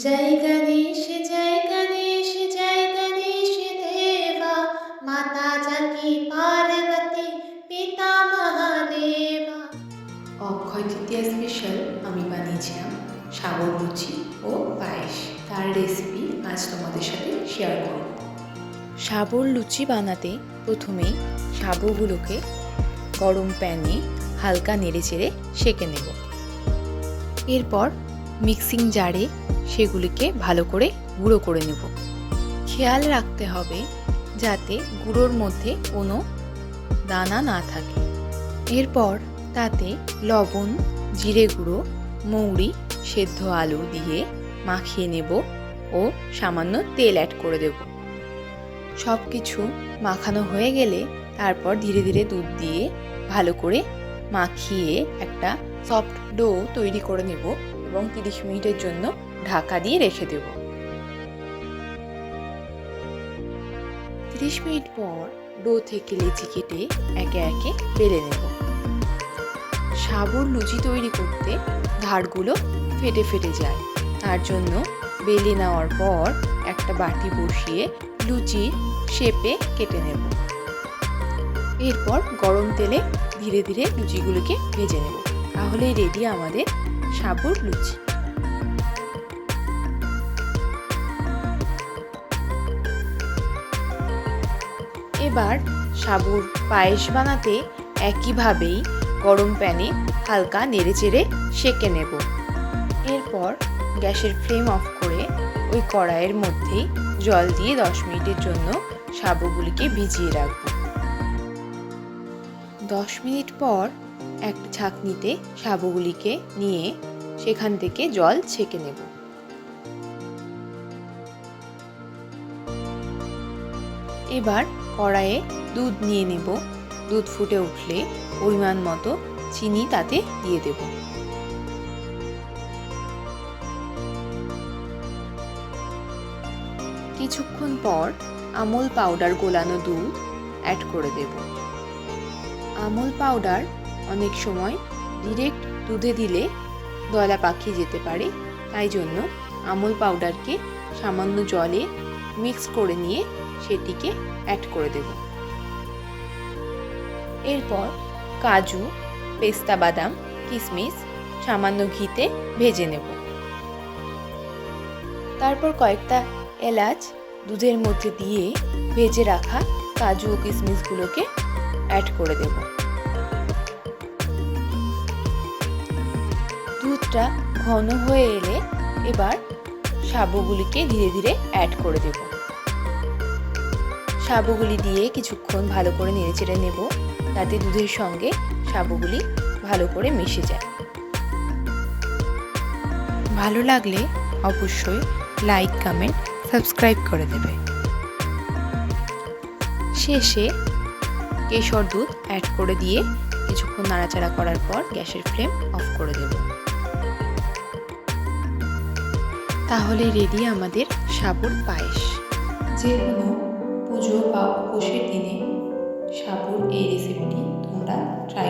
জয় গণেশ জয় গণেশ জয় গণেশ দেবা। মাতা জাকি পার্বতী পিতা মহাদেবা। অক্ষয় তৃতীয়া স্পেশাল আমি বানিয়েছিলাম সাগর লুচি ও পায়েস। তার রেসিপি আজ তোমাদের সাথে শেয়ার করব। সাবুর লুচি বানাতে প্রথমেই সাবুগুলোকে গরম প্যানে হালকা নেড়ে চেড়ে সেঁকে নেব। এরপর মিক্সিং জারে সেগুলিকে ভালো করে গুঁড়ো করে নেব। খেয়াল রাখতে হবে যাতে গুঁড়োর মধ্যে কোনো দানা না থাকে। এরপর তাতে লবণ, জিরে গুঁড়ো, মৌরি, সেদ্ধ আলু দিয়ে মাখিয়ে নেব ও সামান্য তেল অ্যাড করে দেব। সব কিছু মাখানো হয়ে গেলে তারপর ধীরে ধীরে দুধ দিয়ে ভালো করে মাখিয়ে একটা সফট ডো তৈরি করে নেব। এবং তিরিশ মিনিটের জন্য ঢাকা দিয়ে রেখে দেব। তিরিশ মিনিট পর ডো থেকে লেচি কেটে একে একে বেলে নেব। সাবুর লুচি তৈরি করতে ধারগুলো ফেটে ফেটে যায়। তার জন্য বেলে নেওয়ার পর একটা বাটি বসিয়ে লুচি শেপে কেটে নেব। এরপর গরম তেলে ধীরে ধীরে লুচিগুলোকে ভেজে নেব। তাহলেই রেডি আমাদের সাবুর লুচি। এবার সাবুর পায়েস বানাতে একইভাবেই গরম প্যানে হালকা নেড়েচেড়ে সেঁকে নেব। এরপর গ্যাসের ফ্লেম অফ করে ওই কড়াইয়ের মধ্যেই জল দিয়ে দশ মিনিটের জন্য সাবুগুলিকে ভিজিয়ে রাখব। দশ মিনিট পর একটা ছাঁকনিতে সাবুগুলিকে নিয়ে সেখান থেকে জল ছেঁকে নেব। এবার কড়াইয়ে দুধ নিয়ে নেব। দুধ ফুটে উঠলে পরিমাণ মতো চিনি তাতে দিয়ে দেব। কিছুক্ষণ পর আমল পাউডার গোলানো দুধ অ্যাড করে দেব। আমল পাউডার অনেক সময় ডিরেক্ট দুধে দিলে দলা পাকিয়ে যেতে পারে। তাই জন্য আমল পাউডারকে সামান্য জলে মিক্স করে নিয়ে সেটিকে অ্যাড করে দেব। এরপর কাজু, পেস্তা বাদাম কিশমিশ সামান্য ঘিতে ভেজে নেব। তারপর কয়েকটা এলাচ দুধের মধ্যে দিয়ে ভেজে রাখা কাজু ও কিশমিশগুলোকে অ্যাড করে দেব। দুধটা ঘন হয়ে এলে এবার সাবুগুলিকে ধীরে ধীরে অ্যাড করে দেব। সাবুগুলি দিয়ে কিছুক্ষণ ভালো করে নেড়েচেড়ে নেব যাতে দুধের সঙ্গে সাবুগুলি ভালো করে মিশে যায়। ভালো লাগলে অবশ্যই লাইক কমেন্ট সাবস্ক্রাইব করে দেবে। শেষে কেশর দুধ অ্যাড করে দিয়ে কিছুক্ষণ নাড়াচাড়া করার পর গ্যাসের ফ্লেম অফ করে দেব। তাহলে রেডি আমাদের সাবুর পায়েস। যে কোনো পুজো বা উপোষের দিনে সাবুর এই রেসিপিটি তোমরা ট্রাই